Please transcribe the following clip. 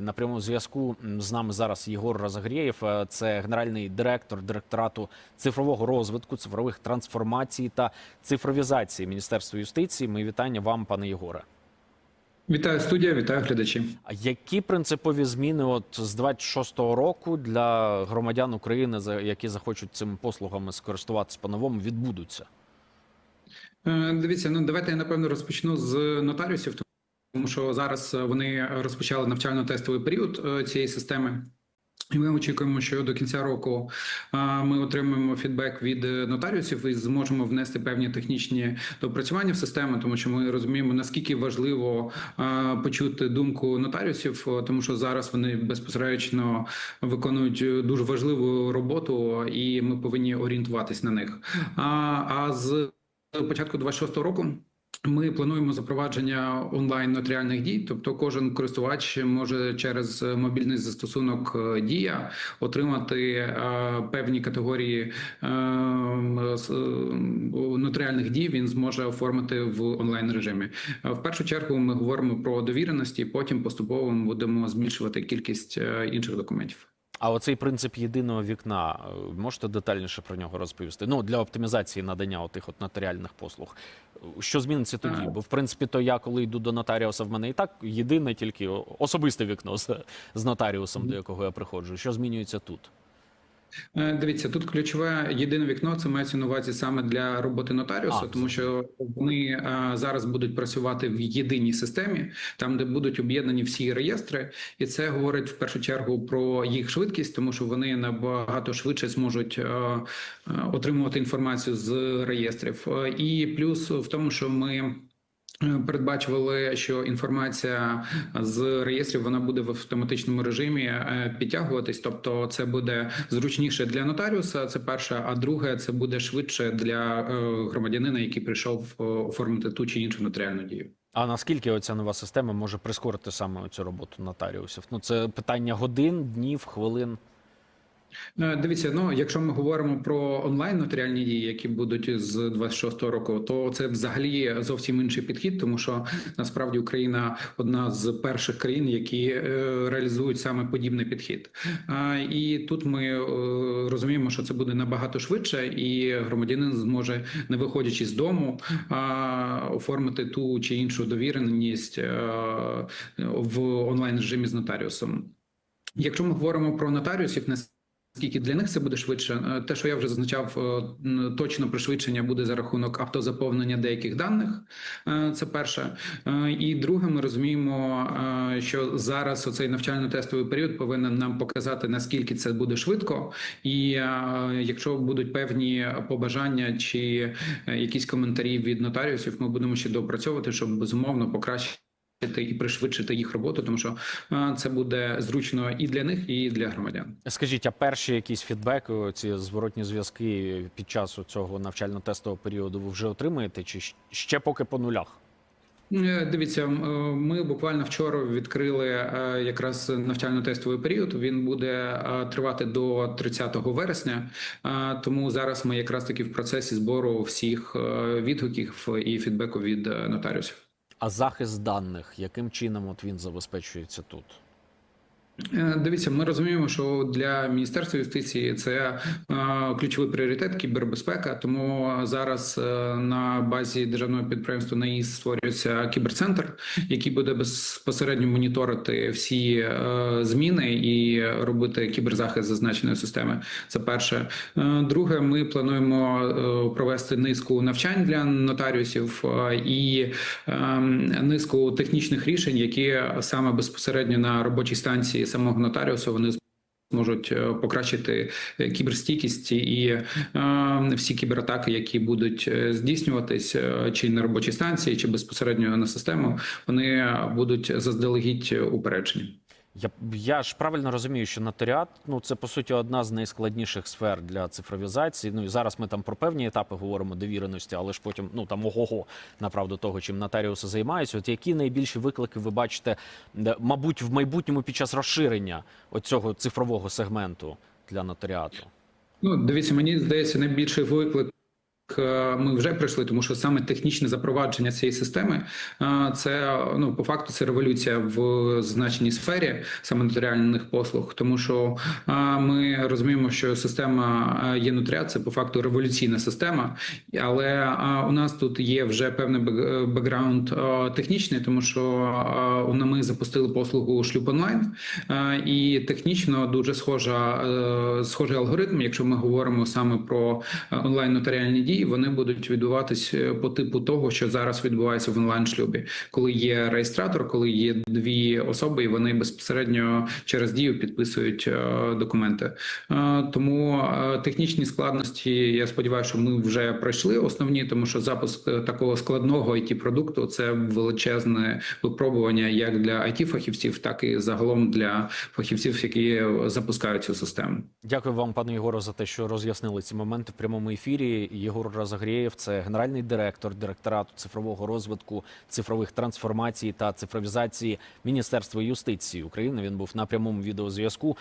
На прямому зв'язку з нами зараз Єгор Розагрєєв, е, це генеральний директор директорату цифрового розвитку, цифрових трансформацій та цифровізації Міністерства юстиції. Ми вітання вам, пане Єгоре. Вітаю студія, вітаю глядачі. А які принципові зміни от з 26-го року для громадян України, які захочуть цими послугами скористуватися по-новому, відбудуться? Е, Дивіться, ну давайте я напевно розпочну з нотаріусів, тому що зараз е, вони розпочали навчально-тестовий період е, цієї системи. І ми очікуємо, що до кінця року е, ми отримаємо фідбек від нотаріусів і зможемо внести певні технічні допрацювання в систему, тому що ми розуміємо наскільки важливо почути думку нотаріусів, тому що зараз вони безпосередньо виконують дуже важливу роботу, і ми повинні орієнтуватись на них. А з початку 26-го року. Ми плануємо запровадження онлайн нотаріальних дій, тобто кожен користувач може через мобільний застосунок е, Дія отримати е, певні категорії е, нотаріальних дій. Він зможе оформити в онлайн режимі. В першу чергу ми говоримо про довіреності, потім поступово ми будемо збільшувати кількість інших документів. А оцей принцип єдиного вікна е, можете детальніше про нього розповісти? Ну для оптимізації надання отих от нотаріальних послуг. Що зміниться тоді? Бо в принципі, то я коли йду до нотаріуса, в мене і так єдине тільки особисте вікно з, з нотаріусом, до якого я приходжу. Що змінюється тут? Е, Дивіться, тут ключове єдине вікно. Це мається на увазі саме для роботи нотаріуса, А, тому що вони е, зараз будуть працювати в єдиній системі, там де будуть об'єднані всі реєстри, і це говорить в першу чергу про їх швидкість, тому що вони набагато швидше зможуть е, отримувати інформацію з реєстрів. І плюс в тому, що ми. Передбачували, що інформація з реєстрів вона буде в автоматичному режимі е, підтягуватись, тобто це буде зручніше для нотаріуса. Це перше. А друге, це буде швидше для е, громадянина, який прийшов е, оформити ту чи іншу нотаріальну дію. А наскільки оця нова система може прискорити саме цю роботу нотаріусів? Ну це питання годин, днів, хвилин. Е, Дивіться, ну якщо ми говоримо про онлайн нотаріальні дії, які будуть з 26-го року, то це взагалі зовсім інший підхід, тому що насправді Україна одна з перших країн, які е, реалізують саме подібний підхід. І тут ми е, розуміємо, що це буде набагато швидше, і громадянин зможе, не виходячи з дому, оформити ту чи іншу довіреність е, в онлайн режимі з нотаріусом. Якщо ми говоримо про нотаріусів, Скільки для них це буде швидше? Е, Те, що я вже зазначав, е, точно пришвидшення буде за рахунок автозаповнення деяких даних. Е, Це перше. І друге, ми розуміємо, що зараз оцей навчально-тестовий період повинен нам показати наскільки це буде швидко, і якщо будуть певні побажання чи якісь коментарі від нотаріусів, ми будемо ще доопрацьовувати, щоб безумовно покращити і пришвидшити їх роботу, тому що е, це буде зручно і для них, і для громадян. Скажіть, а перші якісь фідбеки, ці зворотні зв'язки під час цього навчально-тестового періоду ви вже отримуєте, чи ще поки по нулях? Е, Дивіться, е, ми буквально вчора відкрили якраз навчально-тестовий період. Він буде тривати до 30 вересня. Тому зараз ми якраз таки в процесі збору всіх відгуків і фідбеку від нотаріусів. А захист даних, яким чином от він забезпечується тут? Е, Дивіться, ми розуміємо, що для міністерства юстиції це е, ключовий пріоритет кібербезпека. Тому зараз е, на базі державного підприємства НАІС створюється кіберцентр, який буде безпосередньо моніторити всі зміни і робити кіберзахист зазначеної системи. Це перше. Друге, ми плануємо провести низку навчань для нотаріусів і ем, низку технічних рішень, які саме безпосередньо на робочій станції самого нотаріуса вони зможуть е, покращити е, кіберстійкість і е, всі кібератаки, які будуть е, здійснюватись чи на робочій станції, чи безпосередньо на систему, вони будуть заздалегідь упереджені. Я, я ж правильно розумію, що нотаріат ну це по суті одна з найскладніших сфер для цифровізації. Ну і зараз ми там про певні етапи говоримо довіреності, але ж потім ну там ого-го направду того, чим нотаріуси займаються. От які найбільші виклики ви бачите, мабуть, в майбутньому під час розширення оцього цифрового сегменту для нотаріату? Ну, дивіться, мені здається, найбільший виклик ми вже пройшли, тому що саме технічне запровадження цієї системи е, це ну по факту це революція в зазначеній сфері саме нотаріальних послуг, тому що е, ми розуміємо, що система е, є нотаріат, це по факту революційна система, але е, у нас тут є вже певний е, бекграунд е, технічний, тому що е, ми запустили послугу шлюб онлайн, е, і технічно дуже схожа е, схожий алгоритм. Якщо ми говоримо саме про е, онлайн нотаріальні дії, вони будуть відбуватись е, по типу того, що зараз відбувається в онлайн шлюбі, коли є реєстратор, коли є дві особи, і вони безпосередньо через дію підписують е, документи. Е, Тому технічні складності, я сподіваюся, що ми вже пройшли основні, тому що запуск такого складного it продукту це величезне випробування як для it фахівців, так і загалом для фахівців, які запускають цю систему. Дякую вам, пане Єгоро, за те, що роз'яснили ці моменти в прямому ефірі. Єгор Разагрєєв, це генеральний директор директорату цифрового розвитку, цифрових трансформацій та цифровізації Міністерства юстиції України. Він був на прямому відеозв'язку.